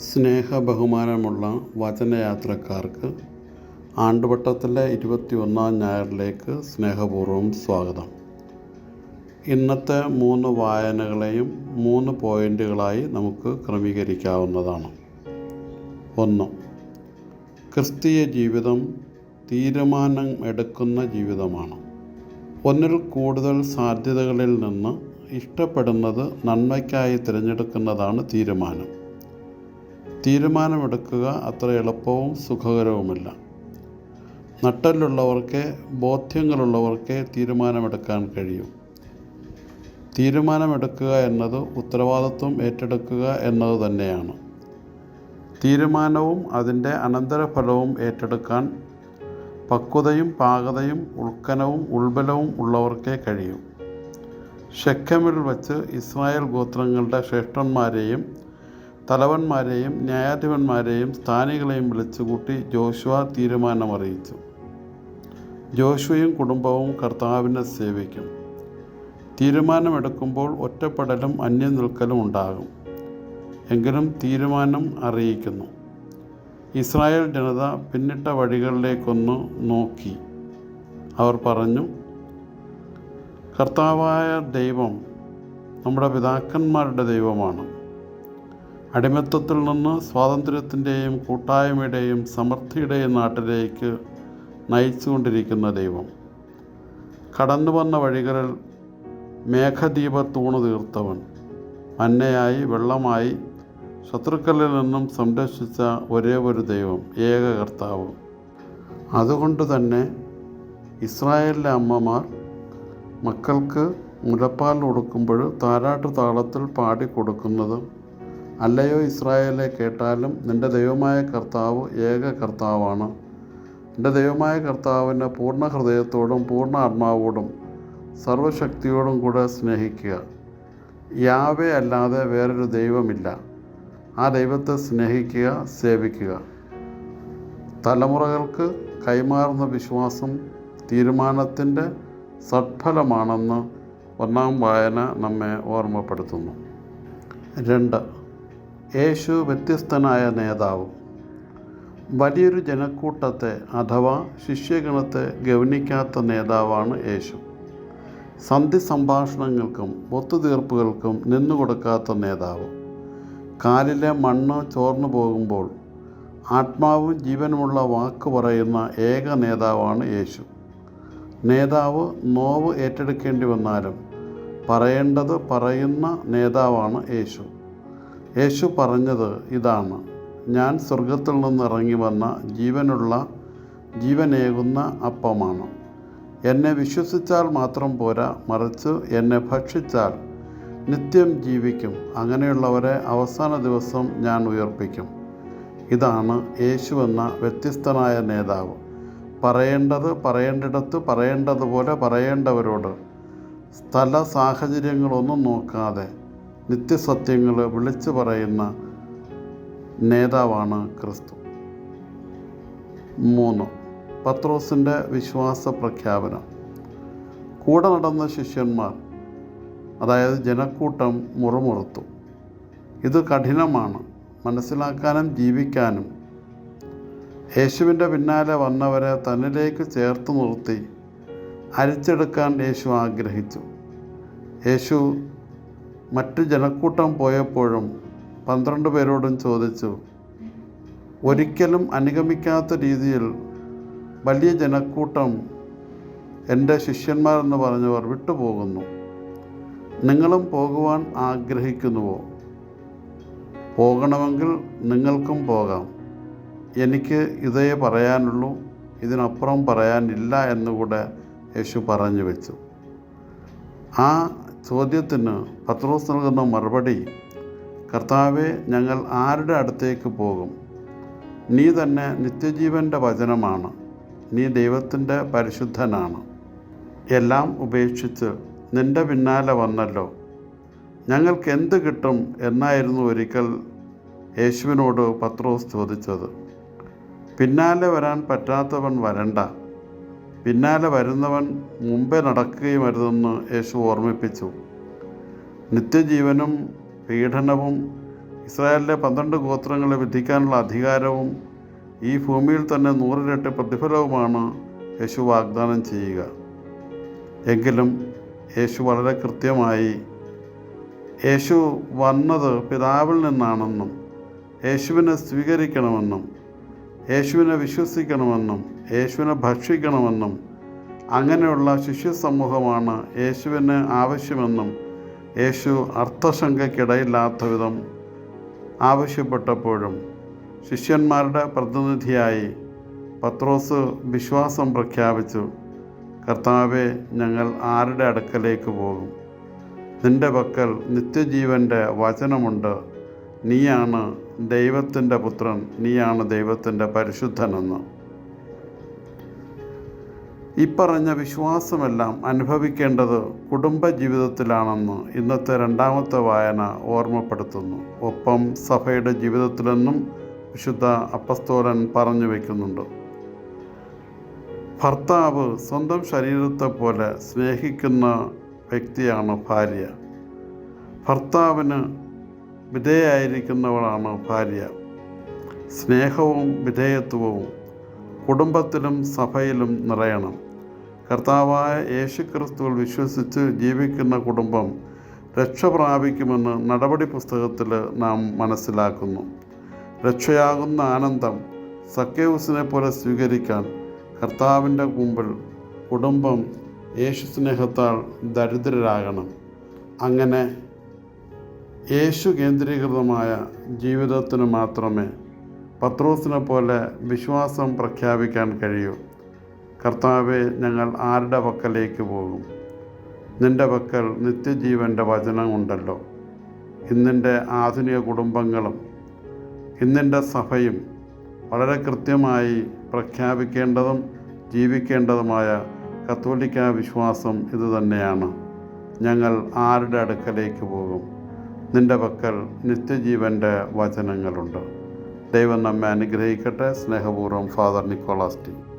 സ്നേഹ ബഹുമാനമുള്ള വചനയാത്രക്കാർക്ക് ആണ്ടുവട്ടത്തിലെ ഇരുപത്തി ഒന്നാം ഞായറിലേക്ക് സ്നേഹപൂർവം സ്വാഗതം. ഇന്നത്തെ മൂന്ന് വായനകളെയും മൂന്ന് പോയിന്റുകളായി നമുക്ക് ക്രമീകരിക്കാവുന്നതാണ്. ഒന്ന് ക്രിസ്തീയ ജീവിതം തീരുമാനം എടുക്കുന്ന ജീവിതമാണ്. ഒന്നിൽ കൂടുതൽ സാധ്യതകളിൽ നിന്ന് ഇഷ്ടപ്പെടുന്നത് നന്മയ്ക്കായി തിരഞ്ഞെടുക്കുന്നതാണ് തീരുമാനം. തീരുമാനമെടുക്കുക അത്ര എളുപ്പവും സുഖകരവുമല്ല. നട്ടലുള്ളവർക്ക് ബോധ്യങ്ങളുള്ളവർക്ക് തീരുമാനമെടുക്കാൻ കഴിയും. തീരുമാനമെടുക്കുക എന്നത് ഉത്തരവാദിത്വം ഏറ്റെടുക്കുക എന്നത് തന്നെയാണ്. തീരുമാനവും അതിന്റെ അനന്തരഫലവും ഏറ്റെടുക്കാൻ പക്വതയും പാകതയും ഉൾക്കനവും ഉൾബലവും ഉള്ളവർക്കേ കഴിയും. ഷെക്കമിൽ വച്ച് ഇസ്രായേൽ ഗോത്രങ്ങളുടെ ശ്രേഷ്ഠന്മാരെയും തലവന്മാരെയും ന്യായാധിപന്മാരെയും സ്ഥാനികളെയും വിളിച്ചുകൂട്ടി ജോഷുവ തീരുമാനമറിയിച്ചു. ജോഷുവയും കുടുംബവും കർത്താവിനെ സേവിക്കും. തീരുമാനമെടുക്കുമ്പോൾ ഒറ്റപ്പെടലും അന്യം നിൽക്കലും ഉണ്ടാകും. എങ്കിലും തീരുമാനം അറിയിക്കുന്നു. ഇസ്രായേൽ ജനത പിന്നിട്ട വഴികളിലേക്കൊന്ന് നോക്കി. അവർ പറഞ്ഞു കർത്താവായ ദൈവം നമ്മുടെ പിതാക്കന്മാരുടെ ദൈവമാണ്. അടിമത്തത്തിൽ നിന്ന് സ്വാതന്ത്ര്യത്തിന്റെയും കൂട്ടായ്മയുടെയും സമൃദ്ധിയുടെയും നാട്ടിലേക്ക് നയിച്ചുകൊണ്ടിരിക്കുന്ന ദൈവം. കടന്നു വന്ന വഴികളിൽ മേഘദീപ തൂണ് തീർത്തവൻ. അന്നയായി വെള്ളമായി ശത്രുക്കളിൽ നിന്നും സംരക്ഷിച്ച ഒരേ ഒരു ദൈവം ഏക കർത്താവ്. അതുകൊണ്ട് തന്നെ ഇസ്രായേലിലെ അമ്മമാർ മക്കൾക്ക് മുലപ്പാൽ കൊടുക്കുമ്പോൾ താരാട്ട് താളത്തിൽ പാടിക്കൊടുക്കുന്നത് അല്ലയോ ഇസ്രായേലെ കേട്ടാലും നിന്റെ ദൈവമായ കർത്താവ് ഏക കർത്താവാണ്. നിന്റെ ദൈവമായ കർത്താവിനെ പൂർണ ഹൃദയത്തോടും പൂർണ ആത്മാവോടും സർവശക്തിയോടും കൂടെ സ്നേഹിക്കുക. യാവേ അല്ലാതെ വേറൊരു ദൈവമില്ല. ആ ദൈവത്തെ സ്നേഹിക്കുക സേവിക്കുക. തലമുറകൾക്ക് കൈമാറുന്ന വിശ്വാസം തീരുമാനത്തിന്റെ സത്ഫലമാണെന്ന് ഒന്നാം വായന നമ്മെ ഓർമ്മപ്പെടുത്തുന്നു. രണ്ട് യേശു വ്യത്യസ്തനായ നേതാവ്. വലിയൊരു ജനക്കൂട്ടത്തെ അഥവാ ശിഷ്യഗണത്തെ ഗവനിക്കാത്ത നേതാവാണ് യേശു. സന്ധി സംഭാഷണങ്ങൾക്കും ഒത്തുതീർപ്പുകൾക്കും നിന്നുകൊടുക്കാത്ത നേതാവ്. കാലിലെ മണ്ണ് ചോർന്നു പോകുമ്പോൾ ആത്മാവും ജീവനുമുള്ള വാക്ക് പറയുന്ന ഏക നേതാവാണ് യേശു. നേതാവ് നോവ് ഏറ്റെടുക്കേണ്ടി വന്നാലും പറയേണ്ടത് പറയുന്ന നേതാവാണ് യേശു. യേശു പറഞ്ഞത് ഇതാണ്. ഞാൻ സ്വർഗത്തിൽ നിന്ന് ഇറങ്ങി വന്ന ജീവനുള്ള ജീവനേകുന്ന അപ്പമാണ്. എന്നെ വിശ്വസിച്ചാൽ മാത്രം പോരാ മറിച്ച് എന്നെ ഭക്ഷിച്ചാൽ നിത്യം ജീവിക്കും. അങ്ങനെയുള്ളവരെ അവസാന ദിവസം ഞാൻ ഉയർപ്പിക്കും. ഇതാണ് യേശു എന്ന വ്യത്യസ്തനായ നേതാവ്. പറയേണ്ടത് പറയേണ്ടിടത്ത് പറയേണ്ടതുപോലെ പറയേണ്ടവരോട്. സ്ഥല സാഹചര്യങ്ങളൊന്നും നോക്കാതെ നിത്യസത്യങ്ങൾ വിളിച്ചു പറയുന്ന നേതാവാണ് ക്രിസ്തു. മൂന്ന്. പത്രോസിന്റെ വിശ്വാസ പ്രഖ്യാപനം. കൂടെ നടന്ന ശിഷ്യന്മാർ അതായത് ജനക്കൂട്ടം മുറുമുറുത്തു. ഇത് കഠിനമാണ്. മനസ്സിലാക്കാനും ജീവിക്കാനും. യേശുവിന്റെ പിന്നാലെ വന്നവരെ തന്നിലേക്ക് ചേർത്ത് നിർത്തി അരിച്ചെടുക്കാൻ യേശു ആഗ്രഹിച്ചു. യേശു മറ്റ് ജനക്കൂട്ടം പോയപ്പോഴും പന്ത്രണ്ട് പേരോടും ചോദിച്ചു ഒരിക്കലും അനുഗമിക്കാത്ത രീതിയിൽ വലിയ ജനക്കൂട്ടം എന്റെ ശിഷ്യന്മാരെന്ന് പറഞ്ഞവർ വിട്ടുപോകുന്നു. നിങ്ങളും പോകുവാൻ ആഗ്രഹിക്കുന്നുവോ? പോകണമെങ്കിൽ നിങ്ങൾക്കും പോകാം. എനിക്ക് ഇതേ പറയാനുള്ളൂ ഇതിനപ്പുറം പറയാനില്ല എന്നുകൂടെ യേശു പറഞ്ഞു വെച്ചു. ആ ചോദ്യത്തിന് പത്രോസ് നൽകുന്ന മറുപടി കർത്താവെ ഞങ്ങൾ ആരുടെ അടുത്തേക്ക് പോകും? നീ തന്നെ നിത്യജീവന്റെ വചനമാണ്. നീ ദൈവത്തിന്റെ പരിശുദ്ധനാണ്. എല്ലാം ഉപേക്ഷിച്ച് നിന്റെ പിന്നാലെ വന്നല്ലോ. ഞങ്ങൾക്ക് എന്ത് കിട്ടും എന്നായിരുന്നു ഒരിക്കൽ യേശുവിനോട് പത്രോസ് ചോദിച്ചത്. പിന്നാലെ വരാൻ പറ്റാത്തവൻ വരണ്ട. പിന്നാലെ വരുന്നവൻ മുമ്പേ നടക്കുകയും അരുതെന്ന് യേശു ഓർമ്മിപ്പിച്ചു. നിത്യജീവനും പീഡനവും ഇസ്രായേലിലെ പന്ത്രണ്ട് ഗോത്രങ്ങളെ വിധിക്കാനുള്ള അധികാരവും ഈ ഭൂമിയിൽ തന്നെ നൂറിരട്ടി പ്രതിഫലവുമാണ് യേശു വാഗ്ദാനം ചെയ്യുക. എങ്കിലും യേശു വളരെ കൃത്യമായി യേശു വന്നത് പിതാവിൽ നിന്നാണെന്നും യേശുവിനെ സ്വീകരിക്കണമെന്നും യേശുവിനെ വിശ്വസിക്കണമെന്നും യേശുവിനെ ഭക്ഷിക്കണമെന്നും അങ്ങനെയുള്ള ശിഷ്യ സമൂഹമാണ് യേശുവിന് ആവശ്യമെന്നും യേശു അർത്ഥശങ്കയ്ക്കിടയില്ലാത്ത വിധം ആവശ്യപ്പെട്ടപ്പോഴും ശിഷ്യന്മാരുടെ പ്രതിനിധിയായി പത്രോസ് വിശ്വാസം പ്രഖ്യാപിച്ചു കർത്താവെ ഞങ്ങൾ ആരുടെ അടുക്കലേക്ക് പോകും? നിന്റെ പക്കൽ നിത്യജീവന്റെ വചനമുണ്ട്. നീയാണ് ദൈവത്തിന്റെ പുത്രൻ. നീയാണ് ദൈവത്തിന്റെ പരിശുദ്ധനെന്ന്. ഇപ്പറഞ്ഞ വിശ്വാസമെല്ലാം അനുഭവിക്കേണ്ടത് കുടുംബജീവിതത്തിലാണെന്ന് ഇന്നത്തെ രണ്ടാമത്തെ വായന ഓർമ്മപ്പെടുത്തുന്നു. ഒപ്പം സഭയുടെ ജീവിതത്തിലെന്നും വിശുദ്ധ അപ്പസ്തോലൻ പറഞ്ഞു വയ്ക്കുന്നുണ്ട് ഭർത്താവ് സ്വന്തം ശരീരത്തെ പോലെ സ്നേഹിക്കുന്ന വ്യക്തിയാണ് ഭാര്യ. ഭർത്താവിന് വിധേയായിരിക്കുന്നവളാണ് ഭാര്യ. സ്നേഹവും വിധേയത്വവും കുടുംബത്തിലും സഭയിലും നിറയണം. കർത്താവായ യേശുക്രിസ്തുവിൽ വിശ്വസിച്ച് ജീവിക്കുന്ന കുടുംബം രക്ഷ പ്രാപിക്കുമെന്ന് നടപടി പുസ്തകത്തിൽ നാം മനസ്സിലാക്കുന്നു. രക്ഷയാകുന്ന ആനന്ദം സക്കേവസിനെ പോലെ സ്വീകരിക്കാൻ കർത്താവിന്റെ മുമ്പിൽ കുടുംബം യേശു സ്നേഹത്താൽ ദരിദ്രരാകണം. അങ്ങനെ യേശു കേന്ദ്രീകൃതമായ ജീവിതത്തിന് മാത്രമേ പത്രോസിനെ പോലെ വിശ്വാസം പ്രഖ്യാപിക്കാൻ കഴിയൂ. കർത്താവെ ഞങ്ങൾ ആരുടെ പക്കലേക്ക് പോകും? നിന്റെ പക്കൽ നിത്യജീവന്റെ വചനമുണ്ടല്ലോ. ഇന്നിന്റെ ആധുനിക കുടുംബങ്ങളും ഇന്നിന്റെ സഭയും വളരെ കൃത്യമായി പ്രഖ്യാപിക്കേണ്ടതും ജീവിക്കേണ്ടതുമായ കത്തോലിക്ക വിശ്വാസം ഇതുതന്നെയാണ് ഞങ്ങൾ ആരുടെ അടുക്കലേക്ക് പോകും? നിന്റെ പക്കൽ നിത്യജീവന്റെ വചനങ്ങളുണ്ട്. ദൈവം നമ്മെ അനുഗ്രഹിക്കട്ടെ. സ്നേഹപൂർവം ഫാദർ നിക്കോളാസ് ടി.